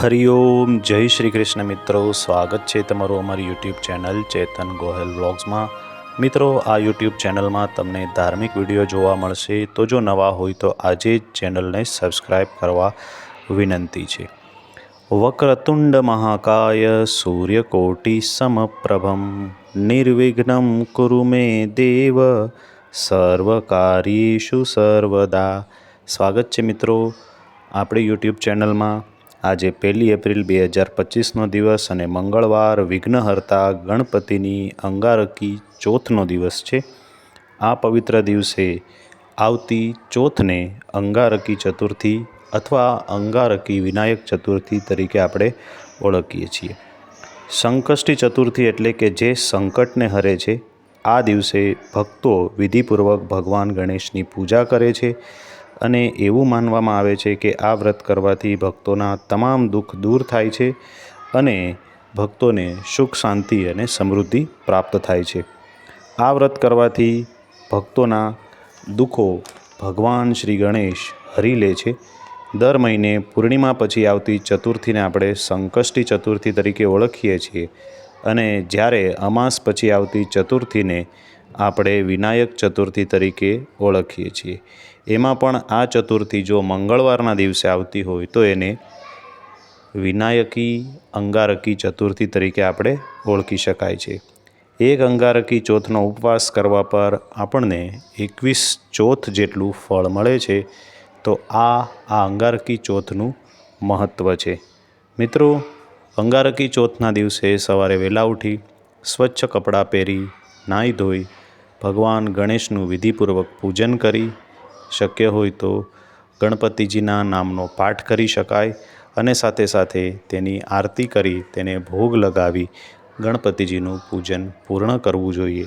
હરિઓમ જય શ્રી કૃષ્ણ મિત્રો. સ્વાગત છે તમારું અમારી યુટ્યુબ ચેનલ ચેતન ગોહેલ વ્લોગ્સમાં મિત્રો, આ યુટ્યુબ ચેનલમાં તમને ધાર્મિક વીડિયો જોવા મળશે. તો જો નવા હોય તો આજે જ ચેનલને સબસ્ક્રાઈબ કરવા વિનંતી છે. વક્રતુંડ મહાકાય સૂર્યકોટિ સમપ્રભમ. નિર્વિઘ્નમ કુરુ મે દેવ. સર્વકાર્યેષુ સર્વદા. સ્વાગત છે મિત્રો. આપણી યુટ્યુબ ચેનલમાં આજે પહેલી એપ્રિલ બે હજાર પચીસનો દિવસ અને મંગળવાર વિઘ્નહર્તા ગણપતિની અંગારકી ચોથનો દિવસ છે. આ પવિત્ર દિવસે આવતી ચોથને અંગારકી ચતુર્થી અથવા અંગારકી વિનાયક ચતુર્થી તરીકે આપણે ઓળખીએ છીએ. સંકષ્ટી ચતુર્થી એટલે કે જે સંકટને હરે છે, આ દિવસે ભક્તો વિધિપૂર્વક ભગવાન ગણેશની પૂજા કરે છે. અને એવું માનવામાં આવે છે કે આ વ્રત કરવાથી ભક્તોના તમામ દુઃખ દૂર થાય છે અને ભક્તોને સુખ, શાંતિ અને સમૃદ્ધિ પ્રાપ્ત થાય છે. આ વ્રત કરવાથી ભક્તોના દુઃખો ભગવાન શ્રી ગણેશ હરી લે છે. દર મહિને પૂર્ણિમા પછી આવતી ચતુર્થીને આપણે સંકષ્ટી ચતુર્થી તરીકે ઓળખીએ છીએ અને જ્યારે અમાસ પછી આવતી ચતુર્થીને આપણે વિનાયક ચતુર્થી તરીકે ઓળખીએ છીએ. એમાં પણ આ ચતુર્થી જો મંગળવારના દિવસે આવતી હોય તો એને વિનાયકી અંગારકી ચતુર્થી તરીકે આપણે ઓળખી શકાય છે. એક અંગારકી ચોથનો ઉપવાસ કરવા પર આપણને એકવીસ ચોથ જેટલું ફળ મળે છે, તો આ આ અંગારકી ચોથનું મહત્ત્વ છે. મિત્રો, અંગારકી ચોથના દિવસે સવારે વહેલા ઉઠી, સ્વચ્છ કપડાં પહેરી, નાહી ધોઈ, ભગવાન ગણેશનું વિધિપૂર્વક પૂજન કરી શક્ય હોય તો ગણપતિજીના નામનો પાઠ કરી શકાય અને સાથે સાથે તેની આરતી કરી તેને ભોગ લગાવી ગણપતિજીનું પૂજન પૂર્ણ કરવું જોઈએ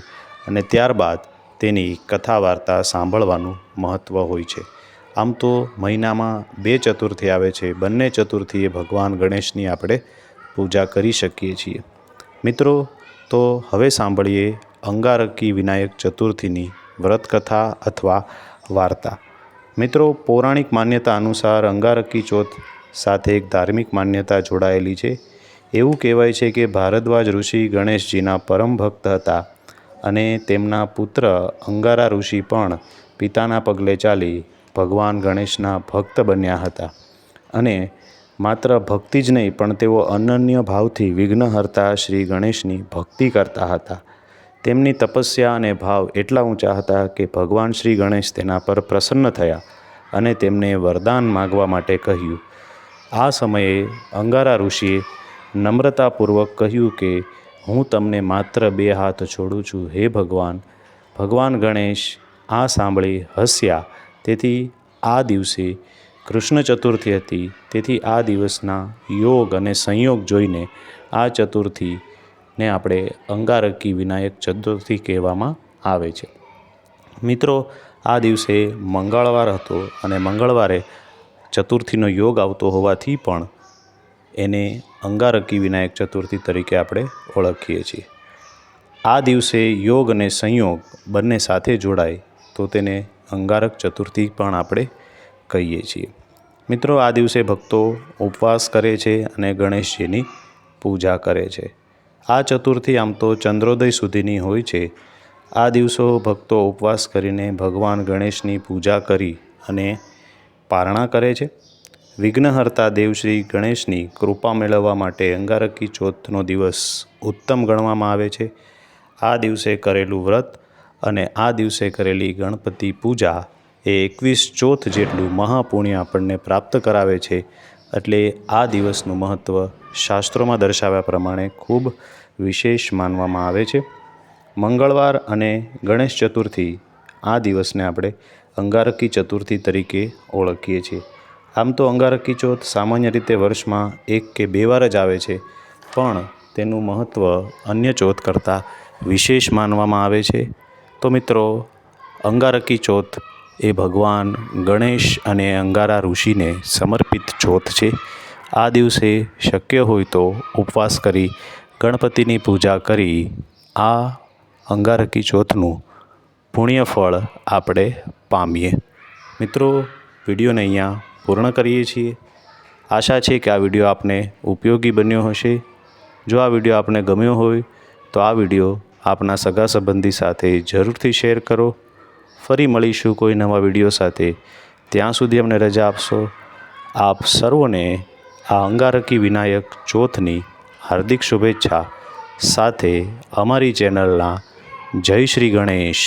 અને ત્યારબાદ તેની કથા વાર્તા સાંભળવાનું મહત્ત્વ હોય છે. આમ તો મહિનામાં બે ચતુર્થી આવે છે. બંને ચતુર્થીએ ભગવાન ગણેશની આપણે પૂજા કરી શકીએ છીએ. મિત્રો, તો હવે સાંભળીએ અંગારકી વિનાયક ચતુર્થીની વ્રતકથા અથવા વાર્તા. મિત્રો, પૌરાણિક માન્યતા અનુસાર અંગારકી ચોથ સાથે એક ધાર્મિક માન્યતા જોડાયેલી છે. એવું કહેવાય છે કે ભારદ્વાજ ઋષિ ગણેશજીના પરમ ભક્ત હતા અને તેમના પુત્ર અંગારા ઋષિ પણ પિતાના પગલે ચાલી ભગવાન ગણેશના ભક્ત બન્યા હતા. અને માત્ર ભક્તિ જ નહીં, પણ તેઓ અનન્ય ભાવથી વિઘ્નહર્તા શ્રી ગણેશની ભક્તિ કરતા હતા. તેમની તપસ્યા અને ભાવ એટલા ઊંચા હતા કે ભગવાન શ્રી ગણેશ તેના પર પ્રસન્ન થયા અને તેમને વરદાન માગવા માટે કહ્યું. આ સમયે અંગારા ઋષિએ નમ્રતાપૂર્વક કહ્યું કે, હું તમને માત્ર બે હાથ છોડું છું, હે ભગવાન. ભગવાન ગણેશ, આ સાંભળી હસ્યા. તેથી આ દિવસે કૃષ્ણ ચતુર્થી હતી. તેથી આ દિવસના યોગ અને સંયોગ જોઈને આ ચતુર્થીને આપણે અંગારકી વિનાયક ચતુર્થી કહેવામાં આવે છે. મિત્રો, આ દિવસે મંગળવાર હતો અને મંગળવારે ચતુર્થીનો યોગ આવતો હોવાથી પણ એને અંગારકી વિનાયક ચતુર્થી તરીકે આપણે ઓળખીએ છીએ. આ દિવસે યોગ અને સંયોગ બંને સાથે જોડાય તો તેને અંગારક ચતુર્થી પણ આપણે કહીએ છીએ. મિત્રો, આ દિવસે ભક્તો ઉપવાસ કરે છે અને ગણેશજીની પૂજા કરે છે. આ ચતુર્થી આમ તો ચંદ્રોદય સુધીની હોય છે. આ દિવસો ભક્તો ઉપવાસ કરીને ભગવાન ગણેશની પૂજા કરી અને પારણા કરે છે. વિઘ્નહર્તા દેવશ્રી ગણેશની કૃપા મેળવવા માટે અંગારકી ચોથનો દિવસ ઉત્તમ ગણવામાં આવે છે. આ દિવસે કરેલું વ્રત અને આ દિવસે કરેલી ગણપતિ પૂજા એ એકવીસ ચોથ જેટલું મહાપુણ્ય આપણને પ્રાપ્ત કરાવે છે. એટલે આ દિવસનું મહત્ત્વ શાસ્ત્રોમાં દર્શાવ્યા પ્રમાણે ખૂબ વિશેષ માનવામાં આવે છે. મંગળવાર અને ગણેશ ચતુર્થી આ દિવસને આપણે અંગારકી ચતુર્થી તરીકે ઓળખીએ છીએ. આમ તો અંગારકી ચોથ સામાન્ય રીતે વર્ષમાં એક કે બે વાર જ આવે છે, પણ તેનું મહત્ત્વ અન્ય ચોથ કરતાં વિશેષ માનવામાં આવે છે. તો મિત્રો, અંગારકી ચોથ એ ભગવાન ગણેશ અને અંગારા ઋષિને સમર્પિત ચોથ છે. આ દિવસે શક્ય હોય તો ઉપવાસ કરી ગણપતિની પૂજા કરી આ અંગારકી ચોથનું પુણ્યફળ આપણે પામીએ. મિત્રો, વિડીયોને અહીંયા પૂર્ણ કરીએ છીએ. આશા છે કે આ વીડિયો આપને ઉપયોગી બન્યો હશે. જો આ વીડિયો આપને ગમ્યો હોય, તો આ વીડિયો આપના સગા સંબંધી સાથે જરૂરથી શેર કરો. ફરી મળીશું કોઈ નવા વીડિયો સાથે. ત્યાં સુધી અમને રજા આપશો. આપ સર્વોને આ અંગારકી વિનાયક ચોથની હાર્દિક શુભેચ્છા સાથે અમારી ચેનલના જય શ્રી ગણેશ.